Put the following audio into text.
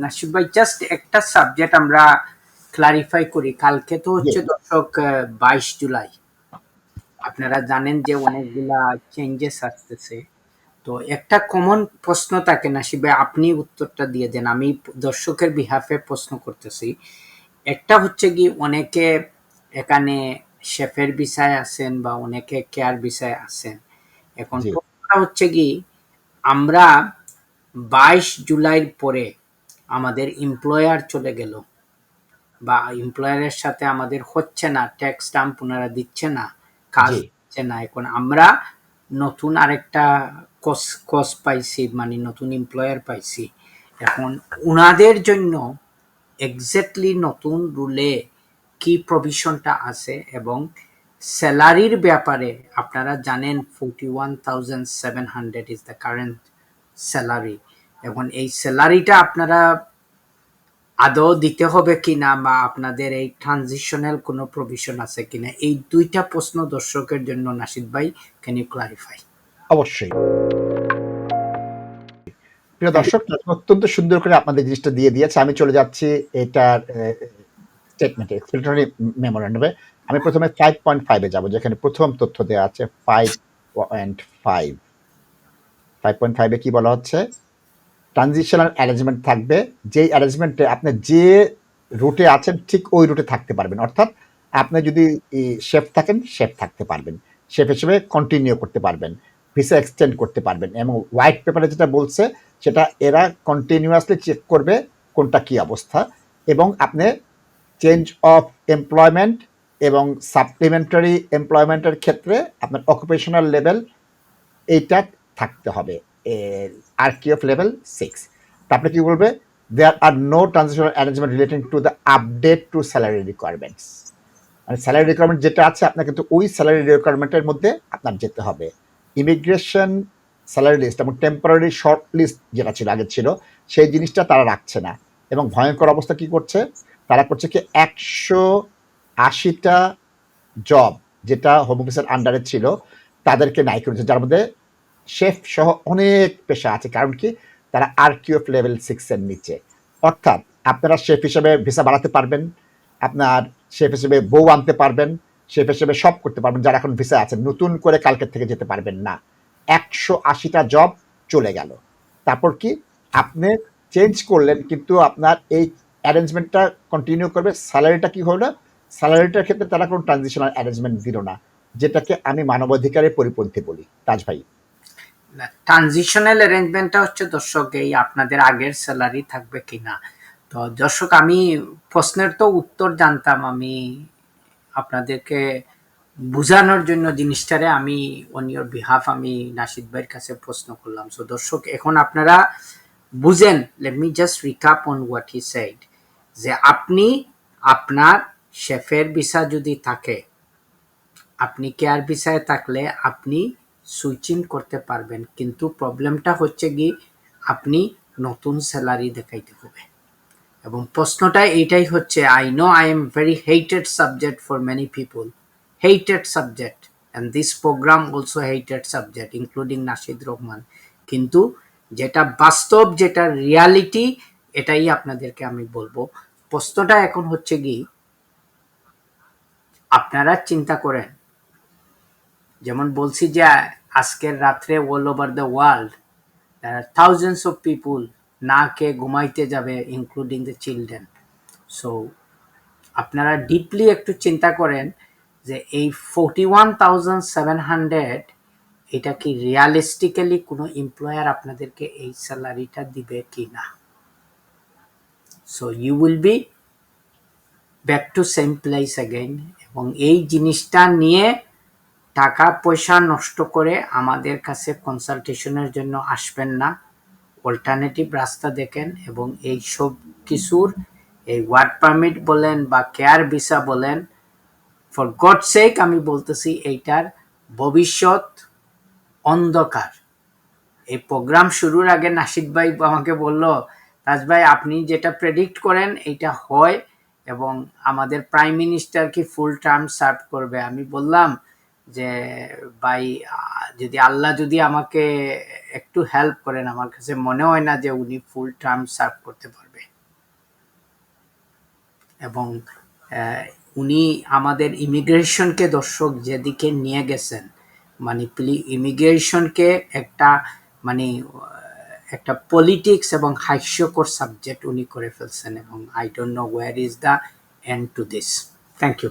নাসিব ভাই জাস্ট একটা সাবজেক্ট আমরা ক্লারিফাই করি। কালকে তো হচ্ছে দর্শক বাইশ জুলাই। আপনারা জানেন যে অনেকগুলা চেঞ্জেস আসতেছে। তো একটা কমন প্রশ্ন থাকে নাসিব ভাই আপনি উত্তরটা দিয়ে দেন। আমি দর্শকের বিহাফে প্রশ্ন করতেছি। একটা হচ্ছে কি অনেকে এখানে শেফের বিষয় আছেন বা অনেকে কেয়ার বিষয় আছেন। এখন প্রশ্নটা হচ্ছে কি আমরা বাইশ জুলাইয়ের পরে আমাদের এমপ্লয়ার চলে গেল বা এমপ্লয়ারের সাথে আমাদের হচ্ছে না ট্যাক্স স্টাম্প ওনারা দিচ্ছে না কাজ। হচ্ছে না। এখন আমরা নতুন আরেকটা কোর্স কস পাইছি মানে নতুন এমপ্লয়ার পাইছি। এখন উনাদের জন্য এক্স্যাক্টলি নতুন রুলে কি প্রভিশনটা আছে এবং স্যালারির ব্যাপারে আপনারা জানেন forty one thousand seven hundred is the current salary এখন এই স্যালারিটা আপনারা আদৌ দিতে হবে কিনা বা আপনাদের এই ট্রানজিশনাল কোনো প্রভিশন আছে কিনা, এই দুইটা প্রশ্ন দর্শকের জন্য নাসিদ ভাই ক্যান ইউ ক্লারিফাই অবশ্যই। প্রিয় দর্শক অত্যন্ত সুন্দর করে আপনাদের জিনিসটা দিয়ে দিয়েছে। আমি চলে যাচ্ছি এটার স্টেটমেন্টে এক্সপ্লেটরি মেমোরেন্ডামে আমি প্রথমে ফাইভ পয়েন্ট ফাইভে যাব, যেখানে প্রথম তথ্য দেওয়া আছে five point five five point ফাইভে কি বলা হচ্ছে? ট্রানজিশনাল অ্যারেঞ্জমেন্ট থাকবে। যেই অ্যারেঞ্জমেন্টে আপনি যে রুটে আছেন, ঠিক ওই রুটে থাকতে পারবেন। অর্থাৎ আপনি যদি শেফ থাকেন শেফ থাকতে পারবেন। শেফ হিসেবে কন্টিনিউ করতে পারবেন। ভিসা এক্সটেন্ড করতে পারবেন। এবং হোয়াইট পেপারে যেটা বলছে, সেটা এরা কন্টিনিউয়াসলি চেক করবে কোনটা কি অবস্থা। এবং আপনি চেঞ্জ অফ এমপ্লয়মেন্ট এবং সাপ্লিমেন্টারি এমপ্লয়মেন্টের ক্ষেত্রে আপনার অকুপেশনাল লেভেল এইটা থাকতে হবে। আর কি অফ লেভেল সিক্স তারপরে কি বলবে? There are no transitional arrangement relating to the update to salary requirements মানে স্যালারি রিকোয়ারমেন্ট যেটা আছে আপনার কিন্তু ওই স্যালারি রিকোয়ারমেন্টের মধ্যে আপনার যেতে হবে। ইমিগ্রেশন স্যালারি লিস্ট এবং টেম্পোরারি শর্ট লিস্ট যেটা ছিল, আগে ছিল, সেই জিনিসটা তারা রাখছে না। এবং ভয়ঙ্কর অবস্থা কি করছে? তারা করছে কি, একশো আশিটা জব যেটা হোম অফিসের আন্ডারে ছিল, তাদেরকে নাই করেছে। যার মধ্যে শেফ সহ অনেক পেশা আছে, কারণ কি তারা আর কিউএফ লেভেল সিক্সের নিচে। অর্থাৎ আপনারা শেফ হিসেবে ভিসা বাড়াতে পারবেন, আপনার শেফ হিসেবে বউ আনতে পারবেন, শেফ হিসেবে সব করতে পারবেন, যারা এখন ভিসা আছে নতুন করে কালকের থেকে যেতে পারবেন না। একশো আশিটা জব চলে গেল। তারপর কি আপনি চেঞ্জ করলেন, কিন্তু আপনার এই অ্যারেঞ্জমেন্টটা কন্টিনিউ করবে স্যালারিটা কি হলো? স্যালারিটার ক্ষেত্রে তারা কোনো ট্রানজিশনাল অ্যারেঞ্জমেন্ট দিল না, যেটাকে আমি মানবাধিকারের পরিপন্থী বলি, তাজ ভাই। ট্রানজিশনাল অ্যারেঞ্জমেন্টটা হচ্ছে, দর্শক, এই আপনাদের আগের স্যালারি থাকবে কিনা? তো দর্শক, আমি প্রশ্নের তো উত্তর জানতাম, আমি আপনাদেরকে বোঝানোর জন্য জিনিসটারে আমি অন ইয়োর বিহাফ আমি নাসিদ ভাইয়ের কাছে প্রশ্ন করলাম। সো দর্শক, এখন আপনারা বুঝেন let me just recap on what he side যে আপনি, আপনার শেফের ভিসা যদি থাকে, আপনি কেয়ার ভিসায় থাকলে আপনি সুইচিং করতে পারবেন। কিন্তু প্রবলেমটা হচ্ছে কি, আপনি নতুন স্যালারি দেখাইতে হবে। এবং প্রশ্নটা এইটাই হচ্ছে I know I am very hated subject for many people hated subject and this program also hated subject including Nashid Rahman কিন্তু যেটা বাস্তব, যেটা রিয়ালিটি এটাই আপনাদেরকে আমি বলব। প্রশ্নটা এখন হচ্ছে কি, আপনারা চিন্তা করেন। যেমন বলছি যে আজকের রাত্রে all over the world thousands of people না কে ঘুমাইতে যাবে ইনক্লুডিং দ্য চিলড্রেন সো আপনারা ডিপলি একটু চিন্তা করেন যে এই forty one thousand seven hundred এটা কি রিয়ালিস্টিক্যালি কোনো এমপ্লয়ার আপনাদেরকে এই স্যালারিটা দিবে কি না? So you will be back to same place again এবং এই জিনিসটা নিয়ে টাকা পয়সা নষ্ট করে আমাদের কাছে কনসালটেশনের জন্য আসবেন না। অল্টারনেটিভ রাস্তা দেখেন এবং এই সব কিছুর এই ওয়ার্ড পারমিট বলেন বা কেয়ার ভিসা বলেন ফর গড সেক আমি বলতেছি এইটার ভবিষ্যৎ অন্ধকার। এই প্রোগ্রাম শুরুর আগে নাসিদ ভাই আমাকে বলল তাজ ভাই, আপনি যেটা প্রেডিক্ট করেন এইটা হয় এবং আমাদের প্রাইম মিনিস্টার কি ফুল টার্ম সার্ভ করবে? আমি বললাম যে, ভাই যদি আল্লাহ যদি আমাকে একটু হেল্প করেন, আমার কাছে মনে হয় না যে উনি ফুল টার্ম সার্ভ করতে পারবে। এবং উনি আমাদের ইমিগ্রেশনকে দর্শক যেদিকে নিয়ে গেছেন মানে ইমিগ্রেশনকে একটা মানে একটা পলিটিক্স এবং হাস্যকর সাবজেক্ট উনি করে ফেলছেন এবং I don't know where is the end to this thank you